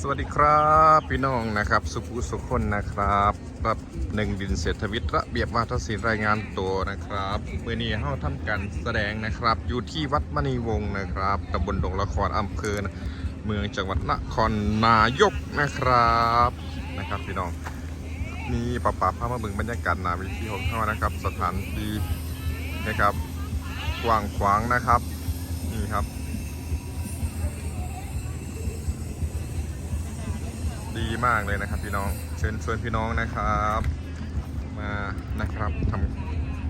สวัสดีครับพี่น้องนะครับ สุขุสุคนนะครับรับหนึ่งดินเศรษฐวิทย์ระเบียบวาทศิลป์รายงานตัวนะครับเมื่อนี้เข้าทำการแสดงนะครับ อยู่ที่วัดมณีวงศ์นะครับตำบลดงละครอำเภอเมืองจังหวัดนครนายกนะครับนะครับ พี่น้องมีป่าป่าพามาเบึงบรรยากาศหนาวิธีของเขานะครับ สถานที่นะครับกว้างขวางนะครับนี่ครับ ดีมากเลยนะครับพี่น้อง เชิญชวนพี่น้องนะครับ มานะครับท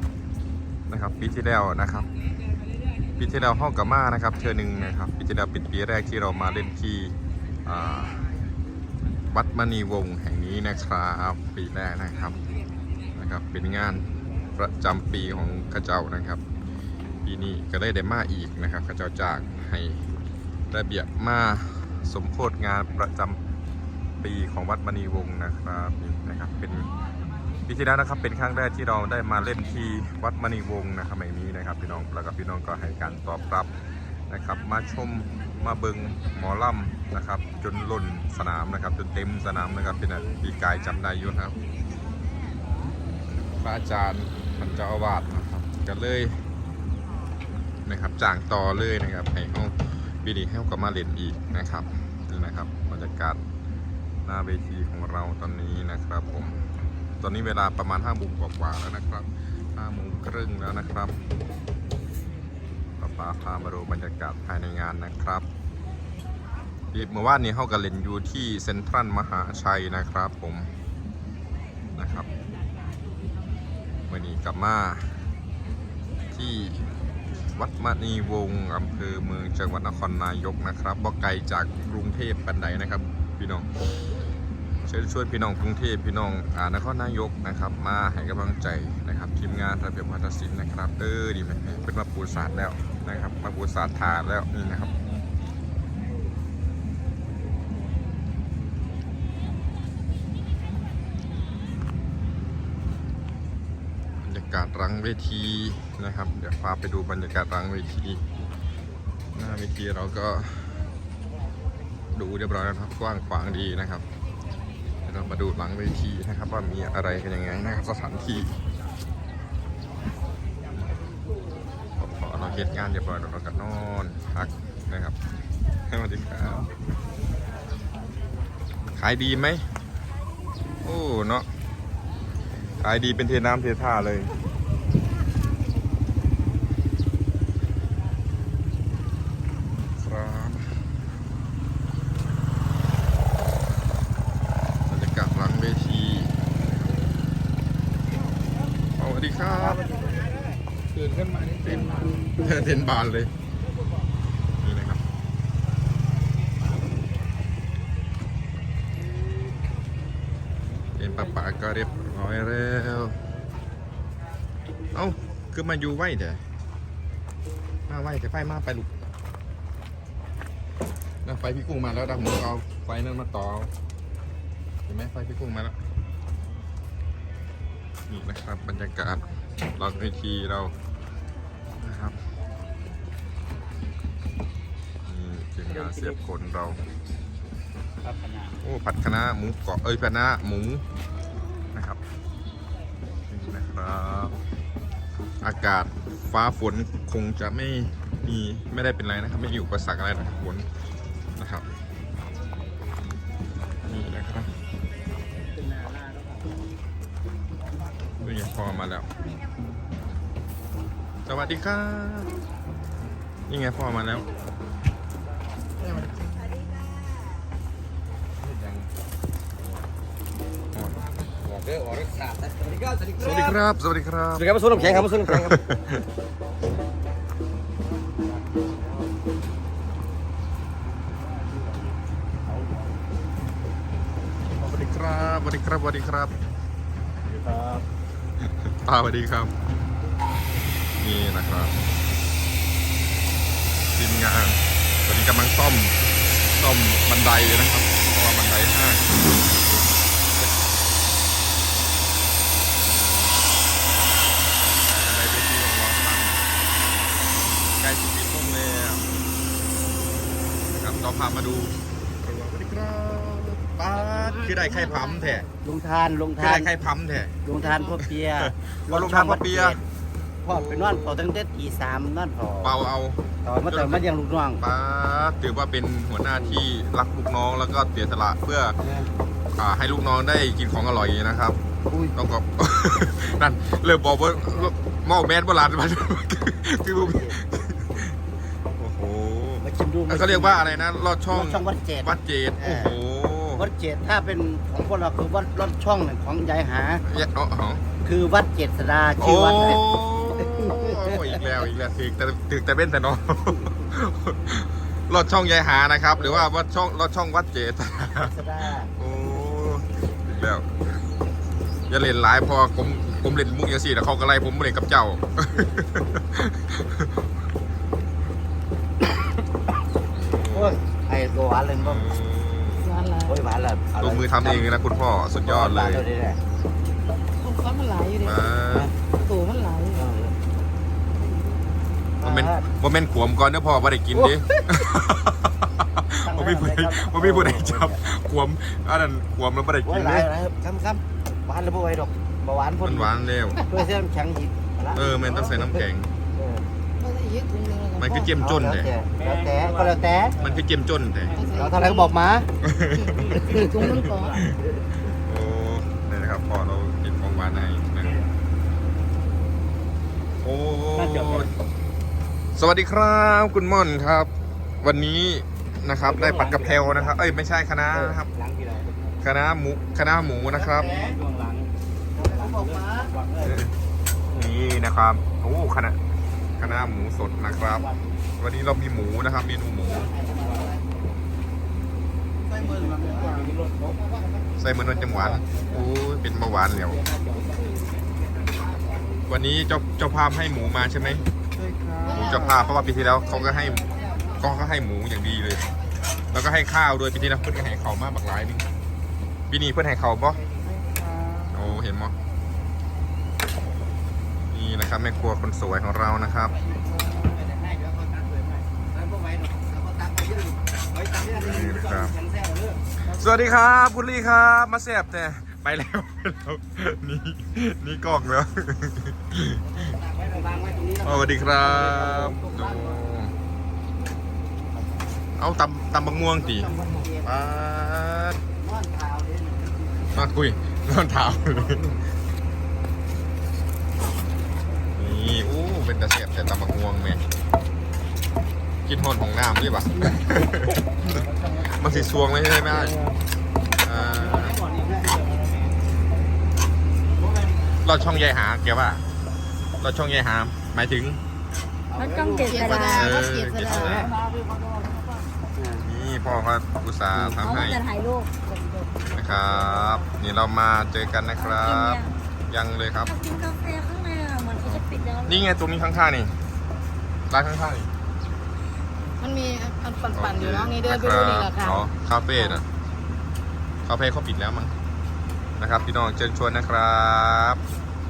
ำนะครับปีที่แล้วนะครับปีที่แล้วห้องกับมานะครับเธอหนึ่งนะครับปีที่แล้วป็นปีแรกที่เรามาเล่นที่วัดมณีวงศ์แห่งนี้นะครับปีแรกนะครับนะครับเป็นงานประจำปีของข้าเจ้านะครับปีนี้ก็ได้ได้มาอีกนะครับข้าเจ้าจากให้ระเบียบมาสมโพธงานประจำ ปีของวัดมณีวงศ์นะครับนี่นะครับ เป็นปีที่แล้วนะครับเป็นครั้งแรกที่เราได้มาเล่นที่วัดมณีวงศ์นะครับแห่งนี้นะครับ พี่น้องแล้วก็พี่น้องก็ให้การตอบรับนะครับ มาชมมาเบิงหมอลำนะครับ จนล้นสนามนะครับ จนเต็มสนามนะครับเป็นปีกายจำได้อยุ่นะครับพระอาจารย์ท่านเจ้าอาวาสนะครับก็เลยนะครับจางต่อเลยนะครับให้เขาปีนี้ให้เขากลับมาเล่นอีกนะครับนี่นะครับบรรยากาศ หน้าเวทีของเราตอนนี้นะครับผม ตอนนี้เวลาประมาณ5้าโมงกว่าๆแล้วนะครับ5้าโมงครึ่งแล้วนะครับป้าป้าพามาดูบรรยากาศภายในงานนะครับเมื่อวานนี้เข้ากันเล่นอยู่ที่เซ็นทรัลมหาชัยนะครับผมนะครับวันนี้กลับมาที่วัดมณีวงศ์อำเภอเมืองจังหวัดนครนายกนะครับบ่ไกลจากกรุงเทพปันใดนะครับ พี่น้อง เชิญชวนพี่น้องกรุงเทพพี่น้องอ่านครนายกนะครับ มาให้กำลังใจนะครับทีมงานระเบียบวัฒนศิลป์นะครับเออดีไหมเป็นมาปูศาสตร์แล้วนะครับ มาปูศาสตร์ฐานแล้วนี่นะครับบรรยากาศรังเวทีนะครับ เดี๋ยวพาไปดูบรรยากาศรังเวที หน้าเวทีเราก็ดูเรียบร้อยแล้วครับกว้างขวางดีนะครับ เรามาดูหลังเวทีนะครับว่ามีอะไรกันยังไงนะครับสถานที่พอเราเฮ็ดงานเรียบร้อยแล้วเราก็นอนพักนะครับสวัสดีครับขายดีไหมโอ้เนาะขายดีเป็นเทน้ำเทท่าเลย ครับบรรยากาศหลังเวทีสวัส ดีครับตื่นขึ้นมานี่เต็มเต็นบานเลยนี่นะครับเป็นปะปะก็เรียบร้อยแล้วเอ้าคือมาอยู่ไหวเด้อมาไหวแต่ไฟมาไปลูกนะไฟพี่กุ้งมาแล้วดักหมูเอาไฟนั่นมาต่อเอาเห็นไหมไฟพี่กุ้งมาแล้ว นี่นะครับบรรยากาศหลังเวทีเรานะครับนี่ทีมงานเสียบคนเราครับขนาดโอ้ผัดคะน้าหมูกรอบเอ้ยผัดคะน้าหมูนะครับนี่นะครับ อากาศฟ้าฝนคงจะไม่มีไม่ได้เป็นไรนะครับ ไม่มีอุปสรรคอะไรนะครับฝนนะครับนี่นะครับ พอมาแล้ว สวัสดีครับนี่ไงพ่อมาแล้วอ๋อบอกเด้อออกรถขาดสวัสดีครับ สวัสดีสวัสดีครับ สวัสดีครับสวัสดีครับมาสู้น้ำแข็งครับมาสู้น้ำแข็งครับสวัสดีครับ สวัสดีครับ สวัสดีครับครับ ป้าสวัสดีครับ นี่นะครับทีมงานตอนนี้กำลังซ่อมซ่อมบันไดนะครับเพราะว่าบันไดห้างบันไดเวทีของเราครับใกล้จะปิดลงแล้วนะครับต่อพามาดูสวัสดีครับ คือได้ไข่พัมแท้ลงทานลงคือทานได้ไข่พัมแท้ ลงทานพ่อเปียว่าลงทานพ่อเปีย พ่อไปนอนพอตั้งแต่ตีสามนอนพอเปล่าเอาต่อมาแต่มาเลี้ยงลูกน้องป้าดถือว่าเป็นหัวหน้าที่รักลูกน้องแล้วก็เสียสละเพื่ออ่าให้ลูกน้องได้กินของอร่อยนะครับ อุ้ยต้องก็นั่นเริ่มบอกว่าหม้อแมนโบราณมันคือโอ้โหมาชิมดูเขาเรียกว่าอะไรนะลอดช่องรถช่องวัดเจ็ดวัดเจดโอ้โห วัดเจ็ดถ้าเป็นของพวกเราคือวัดรถช่องหนึ่งของยายหาเยอ๋ออ๋อคือวัดเจ็ดสดาโอ้ชื่อวัดนะอีกแล้วอีกแล้วถึกแต่ถึกแต่เบ้นแต่น้องลอดช่องยายหานะครับ หรือว่าวัดช่องลอดช่องวัดเจดสดาโอ้อีกแล้วอย่าเล่นหลายพอผมผมเล่นมุกอย่างสี่แต่เขาก็ไล่ผมเล่นกับเจ้า โอ้ยไอ้ตัวหวานเลยบ่ร้านอะไร โอ้ยหวานเลยลงมือทำเองเลยนะคุณพ่อสุดยอดเลยหวานเลยแหละคนซ้อนมันหลายอยู่ดิมาตู่มันหลายอยู่มันเป็นมันเป็นขวมก่อนเด้อพ่อว่าได้กินดิมันมีผู้ใดมันมีผู้ใดจับขวมอันนั้นขวมแล้วไม่ได้โอ้กิยนหลาเลยยหลายครับซ้ำๆหวานเลยบ่ไหวดอกบ่หวานพ่มันนหวานเร็วด้วยเส้นน้ำแข็งอีกาละเออมันต้องใส่น้ำแข็งเออก็ได้ยึดถุงหนึงแล้วมันคือเจียมจนแล้เลวยแต่แล้วแต่ก็แล้วแต่มันคือเจียมจนแต่เราเท่าไหรก็บอกมาถุงนึงก่อนโอ้นี่นะครับพ่อเรากินของหวานให้นะครับโอ้สวัสดีครับคุณม่อนครับ วันนี้นะครับได้ผัดกะเพรานะครับ เอ้ยไม่ใช่คณะน้านะครับหลังที่เราคณะน้าหมูคณะน้าหมูนะครับ ช่วงหลัง บอกมา นี่นะครับ โอ้คณะ คณะหมูสดนะครับ วันนี้เรามีหมูนะครับ เมนูหมู ใส่มือมันว่ามีรถเขาใส่เหมือนนวลจังหวานโอ้เป็นเบาหวานแล้ววันนี้เจ้าเจ้าภาพให้หมูมาใช่ไหมหมูเจ้าภาพเพราะว่าปีที่แล้วเขาก็ให้ก็ก็ให้หมูอย่างดีเลย แล้วก็ให้ข้าวด้วยปีที่แล้วเพื่อนก็ให้เขาวมากบักหลายนึงปีนี้เพื่อนให้เขาวปะโอ้เห็นมั้ย นี่นะครับแม่ครัวคนสวยของเรานะครับนี่นะครับสวัสดีครับคุณลี่ครับมาแสบแต่ไปแล้วไปแล้วนี่นี่กล้องแล้วสวัสดีครับเอาตำตำบักม่วงตีปาดนอนคุยนอนเท้าเลย กินหอนของน้ำดิปะมันสีสวงเลยใช่ไหมอ่าเราช่องใยหาแกว่าเราช่องใยหาหมายถึงมันจ้องเจ็ดสดาเออก็เจ็ดสดานี่พ่อเขาอุตส่าห์เขาทำให้จะถ่ายรูปนะครับ นี่เรามาเจอกันนะครับ ยังเลยครับกินกาแฟข้างในอะเหมือนเขาจะปิดแล้วนี่ไงตรงนี้ข้างๆนี่ร้านข้างๆนี่ มันมีอันปั่นๆอยู่เนาะนี่เดินไปดูนี่แหละค่ะอ๋อคาเฟ่นะคาเฟ่เขาปิดแล้วมั้งนะครับ พี่น้องเชิญชวนนะครับ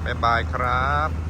บ๊ายบายครับ